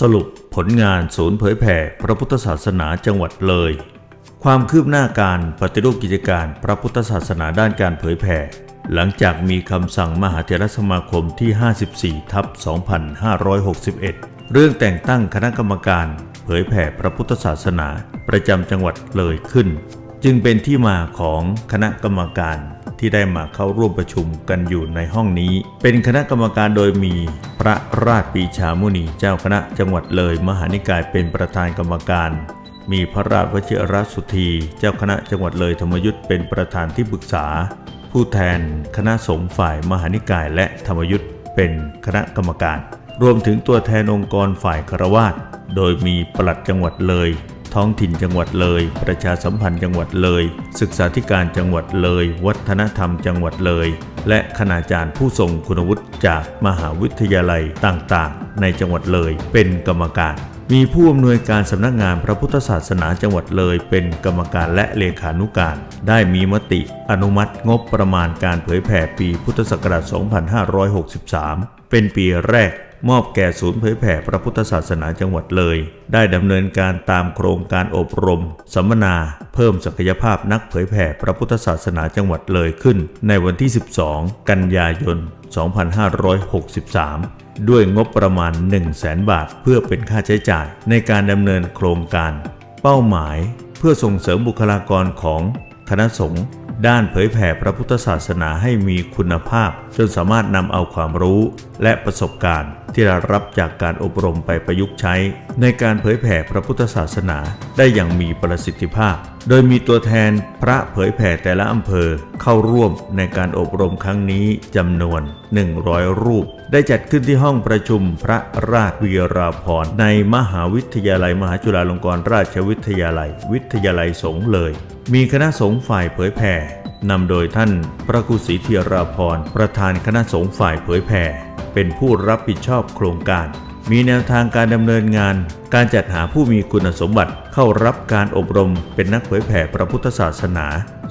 สรุปผลงานศูนย์เผยแผ่พระพุทธศาสนาจังหวัดเลย ความคืบหน้าการปฏิรูปกิจการพระพุทธศาสนาด้านการเผยแผ่ หลังจากมีคำสั่งมหาเถรสมาคมที่ 54 ทับ 2561 เรื่องแต่งตั้งคณะกรรมการเผยแผ่พระพุทธศาสนาประจำจังหวัดเลยขึ้น จึงเป็นที่มาของคณะกรรมการ ที่ได้มาเข้าร่วมประชุมกันอยู่ในห้องนี้ เป็นคณะกรรมการโดยมีพระราชปีชามุนีเจ้าคณะจังหวัดเลยมหานิกายเป็นประธานกรรมการ มีพระราชวชิรสุธี เจ้าคณะจังหวัดเลยธรรมยุทธ์เป็นประธานที่ปรึกษา ผู้แทนคณะสงฆ์ฝ่ายมหานิกายและธรรมยุทธ์เป็นคณะกรรมการ รวมถึงตัวแทนองค์กรฝ่ายคารวาสโดยมีปลัดจังหวัดเลย ท้องถิ่นจังหวัดเลย ประชาสัมพันธ์จังหวัดเลย ศึกษาธิการจังหวัดเลย วัฒนธรรมจังหวัดเลย และคณาจารย์ผู้ทรงคุณวุฒิจากมหาวิทยาลัยต่างๆ ในจังหวัดเลย เป็นกรรมการมีผู้อำนวยการสำนักงานพระพุทธศาสนาจังหวัดเลยเป็นกรรมการและเลขานุการ ได้มีมติอนุมัติงบประมาณการเผยแผ่ปีพุทธศักราช 2563 เป็นปีแรก มอบแก่ศูนย์เผยแผ่พระพุทธศาสนาจังหวัดเลย ได้ดำเนินการตามโครงการอบรม สัมมนา เพิ่มศักยภาพนักเผยแผ่พระพุทธศาสนาจังหวัดเลยขึ้น ในวันที่ 12 กันยายน 2563ด้วยงบประมาณ 1 0 0 0 0แสนบาท เพื่อเป็นค่าใช้จ่ายในการดำเนินโครงการ เป้าหมายเพื่อส่งเสริมบุคลากรของคณะสงฆ์ด้านเผยแผ่พระพุทธศาสนาให้มีคุณภาพ จนสามารถนำเอาความรู้และประสบการณ์ ที่ได้รับจากการอบรมไปประยุกต์ใช้ ในการเผยแผ่พระพุทธศาสนาได้อย่างมีประสิทธิภาพ โดยมีตัวแทนพระเผยแผ่แต่ละอำเภอเข้าร่วมในการอบรมครั้งนี้จำนวน 100 รูป ได้จัดขึ้นที่ห้องประชุมพระราชวีราภรในมหาวิทยาลัยมหาจุฬาลงกรณราชวิทยาลัย วิทยาลัยสงฆ์เลย มีคณะสงฆ์ฝ่ายเผยแผ่นำโดยท่านพระครูศรีเทียราพรประธานคณะสงฆ์ฝ่ายเผยแผ่ เป็นผู้รับผิดชอบโครงการ มีแนวทางการดำเนินงาน การจัดหาผู้มีคุณสมบัติเข้ารับการอบรมเป็นนักเผยแผ่พระพุทธศาสนา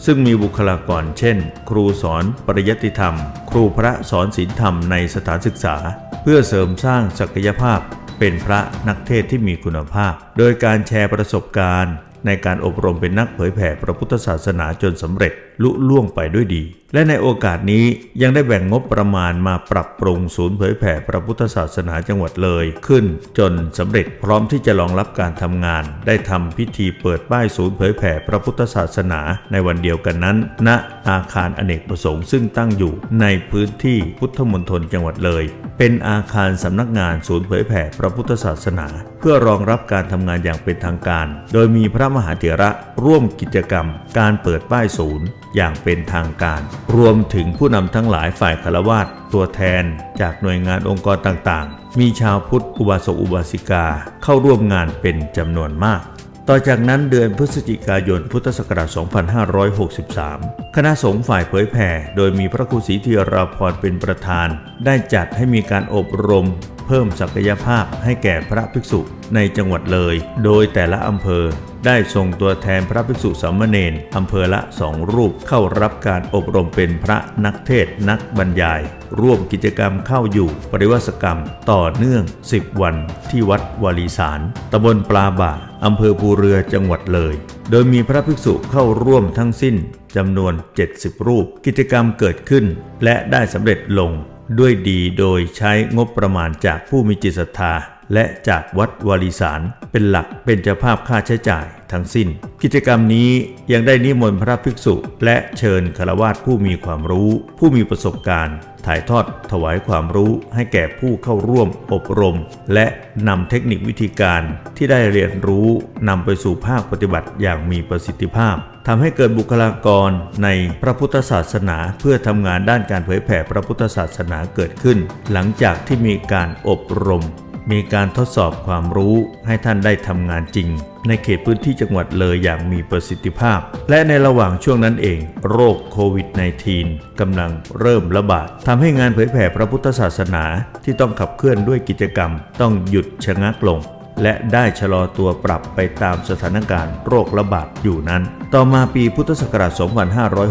ซึ่งมีบุคลากรเช่น ครูสอนปริยัติธรรม ครูพระสอนศีลธรรมในสถานศึกษา เพื่อเสริมสร้างศักยภาพ เป็นพระนักเทศที่มีคุณภาพ โดยการแชร์ประสบการณ์ ในการอบรมเป็นนักเผยแผ่พระพุทธศาสนาจนสำเร็จลุล่วงไปด้วยดี และในโอกาสนี้ยังได้แบ่งงบประมาณมาปรับปรุงศูนย์เผยแผ่พระพุทธศาสนาจังหวัดเลย ขึ้นจนสำเร็จพร้อมที่จะรองรับการทำงาน ได้ทำพิธีเปิดป้ายศูนย์เผยแผ่พระพุทธศาสนา ในวันเดียวกันนั้น ณอาคารอเนกประสงค์ซึ่งตั้งอยู่ในพื้นที่พุทธมณฑลจังหวัดเลย เป็นอาคารสำนักงานศูนย์เผยแผ่พระพุทธศาสนา เพื่อรองรับการทำงานอย่างเป็นทางการ โดยมีพระมหาเถระร่วมกิจกรรม การเปิดป้ายศูนย์อย่างเป็นทางการ รวมถึงผู้นำทั้งหลายฝ่ายคารวาสตัวแทน จากหน่วยงานองค์กรต่างๆ มีชาวพุทธอุบาสกอุบาสิกาเข้าร่วมงานเป็นจำนวนมาก ต่อจากนั้นเดือนพฤศจิกายนพุทธศักราช 2563 คณะสงฆ์ฝ่ายเผยแผ่ โดยมีพระครูศรีธีราพรเป็นประธาน ได้จัดให้มีการอบรม พิ่มศักยภาพให้แก่พระภิกษุในจังหวัดเลย โดยแต่ละอำเภอได้ส่งตัวแทนพระภิกษุสามเณรอำเภอละสองรูปเข้ารับการอบรมเป็นพระนักเทศน์นักบรรยาย ร่วมกิจกรรมเข้าอยู่ปริวัติกรรมต่อเนื่อง 10 วันที่วัดวารีสารตำบลปลาบ่าอำเภอภูเรือจังหวัดเลย โดยมีพระภิกษุเข้าร่วมทั้งสิ้นจำนวน 70 รูป กิจกรรมเกิดขึ้น และได้สำเร็จลงด้วยดีโดยใช้งบประมาณจากผู้มีจิตศรัทธา และจากวัดวารีสารเป็นหลักเป็นเจ้าภาพค่าใช้จ่ายทั้งสิ้น กิจกรรมนี้ยังได้นิมนต์พระภิกษุ และเชิญคารวาสผู้มีความรู้ ผู้มีประสบการณ์ ถ่ายทอดถวายความรู้ให้แก่ผู้เข้าร่วมอบรม และนำเทคนิควิธีการที่ได้เรียนรู้นำไปสู่ภาคปฏิบัติอย่างมีประสิทธิภาพ ทำให้เกิดบุคลากรในพระพุทธศาสนา เพื่อทำงานด้านการเผยแผ่พระพุทธศาสนาเกิดขึ้น หลังจากที่มีการอบรม มีการทดสอบความรู้ให้ท่านได้ทำงานจริง ในเขตพื้นที่จังหวัดเลยอย่างมีประสิทธิภาพ และในระหว่างช่วงนั้นเอง โรคโควิด -19 กำลังเริ่มระบาดทำให้งานเผยแผ่พระพุทธศาสนาที่ต้องขับเคลื่อนด้วยกิจกรรม ต้องหยุดชะงักลง และได้ชะลอตัวปรับไปตามสถานการณ์โรคระบาดอยู่นั้น ต่อมาปีพุทธศักราช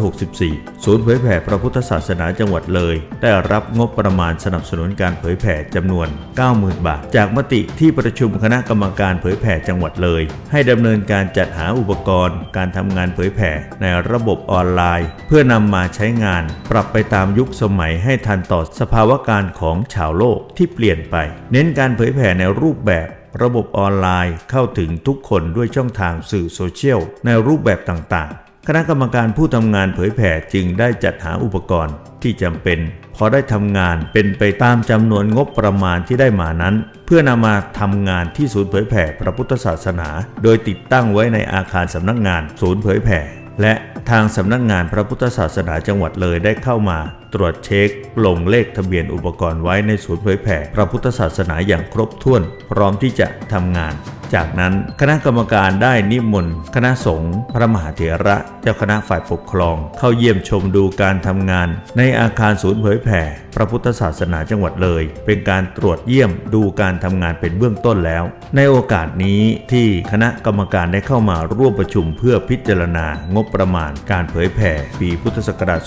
2564 ศูนย์เผยแผ่พระพุทธศาสนาจังหวัดเลย ได้รับงบประมาณสนับสนุนการเผยแผ่จำนวน 90,000 บาท จากมติที่ประชุมคณะกรรมการเผยแผ่จังหวัดเลย ให้ดำเนินการจัดหาอุปกรณ์ การทำงานเผยแผ่ในระบบออนไลน์ เพื่อนำมาใช้งาน ปรับไปตามยุคสมัยให้ทันต่อสภาวะการของชาวโลกที่เปลี่ยนไป เน้นการเผยแผ่ในรูปแบบ ระบบออนไลน์เข้าถึงทุกคนด้วยช่องทางสื่อโซเชียลในรูปแบบต่างๆ คณะกรรมการผู้ทำงานเผยแผ่จึงได้จัดหาอุปกรณ์ที่จำเป็น พอได้ทำงานเป็นไปตามจำนวนงบประมาณที่ได้มานั้น เพื่อนำมาทำงานที่ศูนย์เผยแผ่พระพุทธศาสนา โดยติดตั้งไว้ในอาคารสำนักงานศูนย์เผยแผ่ และทางสำนักงานพระพุทธศาสนาจังหวัดเลยได้เข้ามาตรวจเช็ค ลงเลขทะเบียนอุปกรณ์ไว้ในศูนย์เผยแผ่พระพุทธศาสนาอย่างครบถ้วน พร้อมที่จะทำงาน จากนั้นคณะกรรมการได้นิมนต์คณะสงฆ์พระมหาเถระ เจ้าคณะฝ่ายปกครอง เข้าเยี่ยมชมดูการทำงาน ในอาคารศูนย์เผยแผ่ พระพุทธศาสนาจังหวัดเลย เป็นการตรวจเยี่ยมดูการทำงานเป็นเบื้องต้นแล้ว ในโอกาสนี้ที่คณะกรรมการได้เข้ามาร่วมประชุมเพื่อพิจารณางบประมาณ การเผยแผ่ปีพุทธศักราช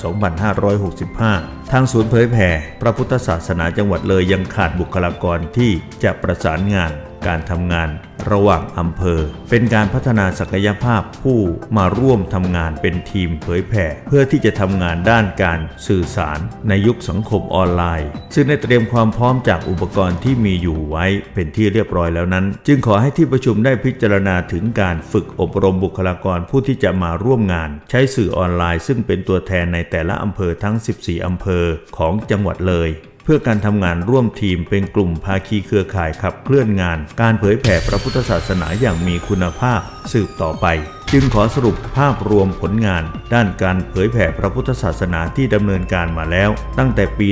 2565 ทางศูนย์เผยแผ่ พระพุทธศาสนาจังหวัดเลยยังขาดบุคลากรที่จะประสานงานการทำงาน ระหว่างอำเภอ เป็นการพัฒนาศักยภาพผู้มาร่วมทำงานเป็นทีมเผยแผ่ เพื่อที่จะทำงานด้านการสื่อสารในยุคสังคมออนไลน์ ซึ่งได้เตรียมความพร้อมจากอุปกรณ์ที่มีอยู่ไว้เป็นที่เรียบร้อยแล้วนั้น จึงขอให้ที่ประชุมได้พิจารณาถึงการฝึกอบรมบุคลากรผู้ที่จะมาร่วมงาน ใช้สื่อออนไลน์ ซึ่งเป็นตัวแทนในแต่ละอำเภอทั้ง 14 อำเภอของจังหวัดเลย เพื่อการทำงานร่วมทีมเป็นกลุ่มภาคีเครือข่ายขับเคลื่อนงาน การเผยแผ่พระพุทธศาสนาอย่างมีคุณภาพสืบต่อไป จึงขอสรุปภาพรวมผลงาน ด้านการเผยแผ่พระพุทธศาสนาที่ดำเนินการมาแล้ว ตั้งแต่ปี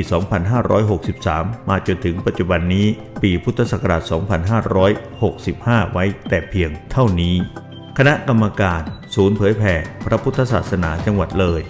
2563 มาจนถึงปัจจุบันนี้ ปีพุทธศักราช 2565 ไว้แต่เพียงเท่านี้ คณะกรรมการ ศูนย์เผยแผ่พระพุทธศาสนาจังหวัดเลย